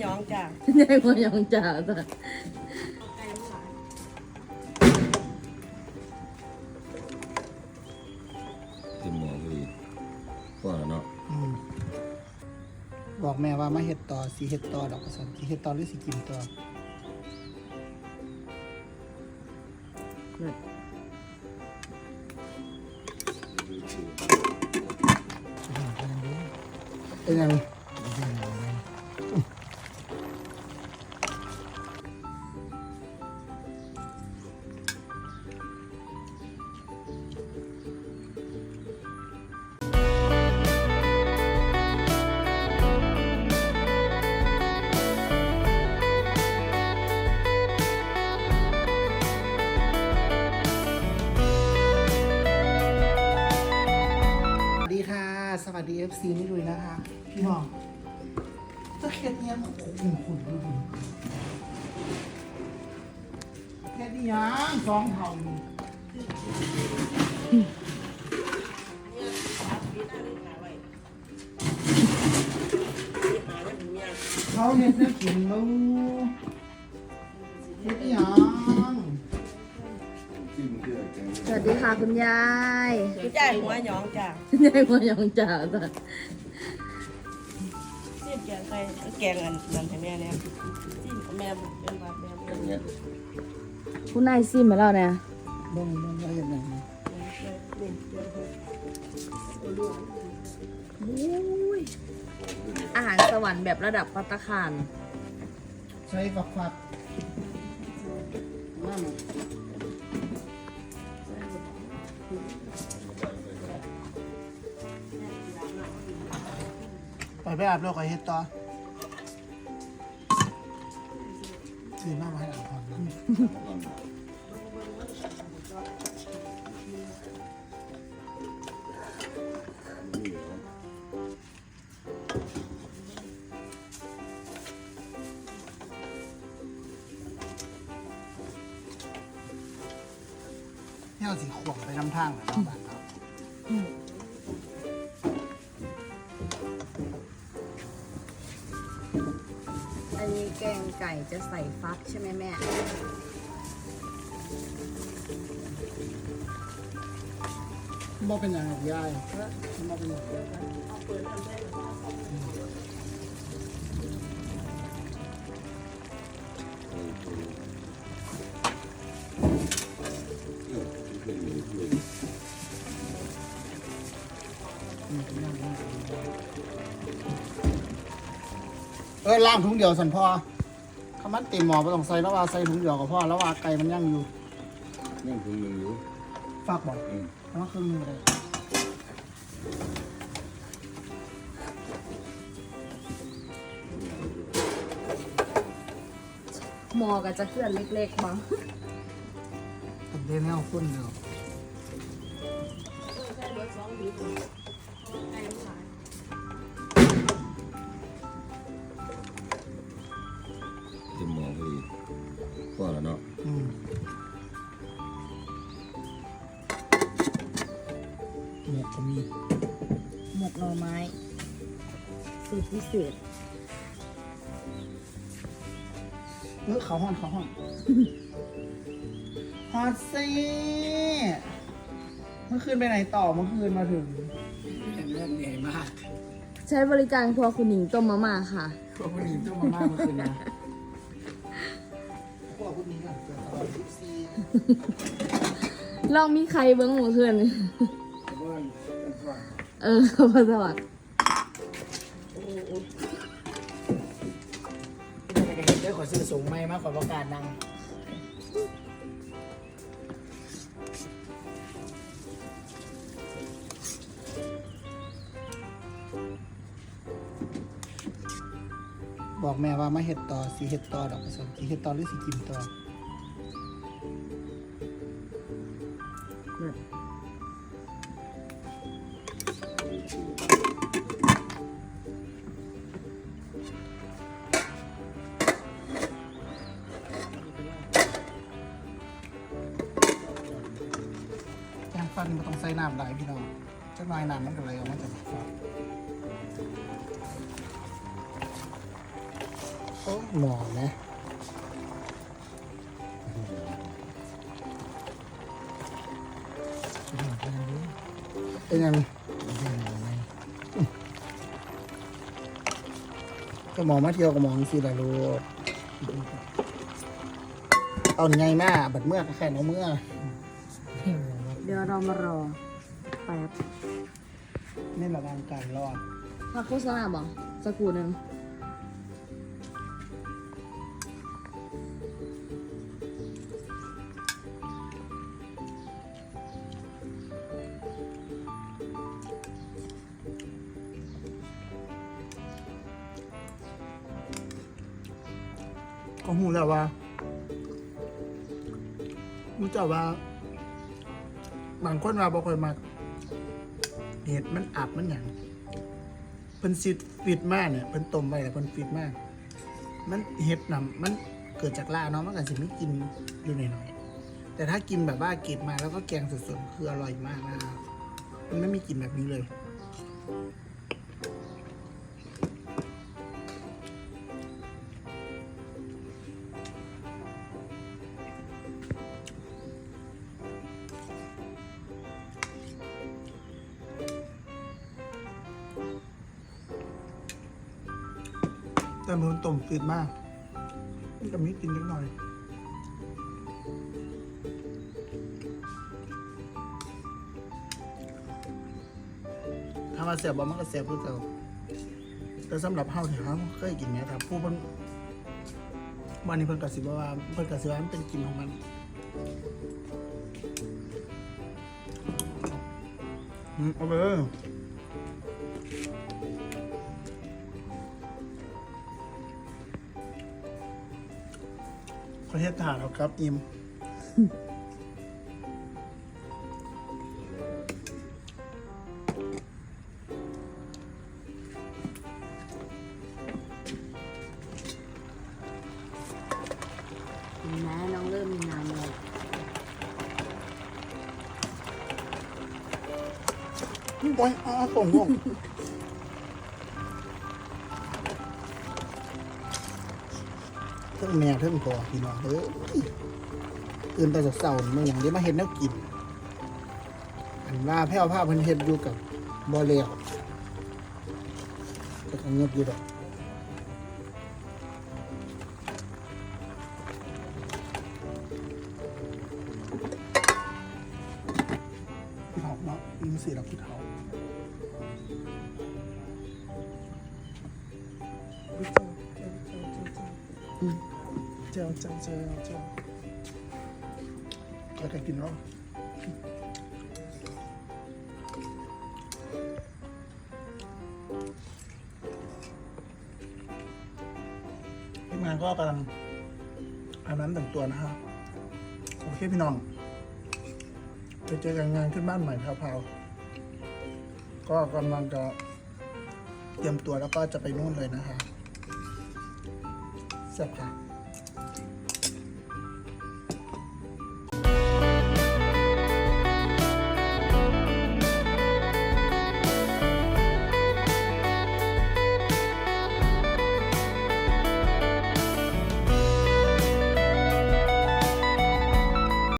หยองจ้ะใหญ่กว่าหยองจ่าจ้ะเต็มหม้อพอดีพอแล้วเนาะอืมบอกแม่ว่ามาเห็ดต่อสีเห็ดต่อดอกกระสันสีเห็ดต่อหรือสีกินต่อนั่นเป็นยังสวั สวัสดี FC นี่ลุยนะคะ พี่น้องจะเข็ดเนี่ยโอ้โหขุนดูดูเข็ดนี่ยังสองเท่าอยู่เขาเนี่ยจะกินแล้ว ค่ะคุณยายคุณยายหัวหยองจ้ะใหญ่กว่าหยองจ่าจ้ะซีดแกงไก่แกงอันนั้นให้แม่เนี่ยซีดแม่เป็นบาดแม่แกงเนี้ยคุณนายซิมมาแล้วเนี่ยบ้องบ้องว่าเห็ดไหนอุ้ยอาหารสวรรค์แบบระดับปัตตาคารใช้ฝักฝักนั่น ไปไปอาบแล้วก็เฮ็ดต่อซื้อมาไว้อาบก่อนนี่เอาสีขวบไปนำทางเหรอเนาะ อันนี้แกงไก่จะใส่ฟักใช่ไหมแม่ บ่เป็นอย่างหรอกยายบ่เป็นอย่าง เอ ออล่างถุงเดียวสันพอคำมันเต็มหมอไม่ต้องใส่แล้วว่าใส่ถุงเดียวก็พอแล้วว่าไก่มันยังอยู่นั่งถุงหนึ่งอยู่ฝากบอกอืมแล้วว่าครึ่งหนึงเลยหมอก็จะเคลื่อนเล็กๆมั้งผมเล่นให้เอาขึ้นเดียวเต็ม มกก็มีหมกหน่อไม้สูตรพิเศษเออเขาห้อนเขาห้อนฮอตซี่เมื่อคืนไปไหนต่อเมื่อคืนมาถึงเห็นเรื่องเหนื่อยมากใช้บริการครัวคุณหญิงต้มมาม่าค่ะ พวกคุณหญิงต้องมาม่าเมื่อคืนนะพวกคุณหญิงอะเจอตลอดทุกซี ลองมีใครเบิ้งหมูเพื่อนแต่ว่า เออขอบคุณสวัสดิ์เดี๋ยขอซื้อสูงไม่มากกว่าประกาศดังบอกแม่ว่ามาเห็ดต่อสีเห็ดต่อดอกกระสันสีเห็ดต่อหรือสีกินต่อ จักหน่อยน้ำมันก็เลยออกมาจากฟันโอ้หมอนะเป็นยังก็หมอมาเที่ยวกับหมอสิละลูกเอาไงมาบัดเมื่อก็แค่เอาเมื่อ เดี๋ยวเรามารอ ป๊บนี่ระวังการรอดพักโฆษณาบอกสักครู่หนึ่งก็หูแล้วว่ามูเจ้าว่า บางคนว่าบ่ค่อยมัก เห็ดมันอับมันหยังเพิ่นซิดฟิตมากเนี่ยเพิ่นต้มไว้แล้วเพิ่นฟิตมาก มันเห็ดนำมันเกิดจากล่าเนาะมันก็สิไม่กินอยู่หน่อยๆแต่ถ้ากินแบบว่าเก็บมาแล้วก็แกงสดๆคืออร่อยมากนะครับมันไม่มีกลิ่นแบบนี้เลย แต่มันต้มฟิตมากมันจะมีกลินนิดหน่อยถ้ามาเสียบบ่มันก็เสียบคือเก่าแต่สำหรับเฮาที่เขาเคยกินเนี่ยครับผู้เพิ่นวันนี้เพิ่นก็สิบว่าเพิ่นก็สิว่ามันเป็นกลิ่นของมันอืมเอาไปเลย ประเทศถ่านแล้วครับ อิม เห็นไหมน้องเริ่มมีน้ำแล้วโอ้ยอ้าวส่งส่ง ทิงแม่เทิงพอพี่น้องเอ้ยตื่นแต่เสาๆมันอย่างนี้มาเห็นแนวกินอันว่าแพ้วผ้าเพิ่นเฮ็ดอยู่กับบอเลียวแต่ก็เงียบอยู่ดอกพี่เนาะอินสีดอกพี่เฒ่า เจ้าเจ้าเจ้าเจ้าก็จะกินแล้วทีมงานก็กำลังอาบน้ำแต่งตัวนะครับโอเคพี่น้อง ไปเจอกันงานขึ้นบ้านใหม่แพรวๆก็กำลังจะเตรียมตัวแล้วก็จะไปนู่นเลยนะคะ แซ่บค่ะ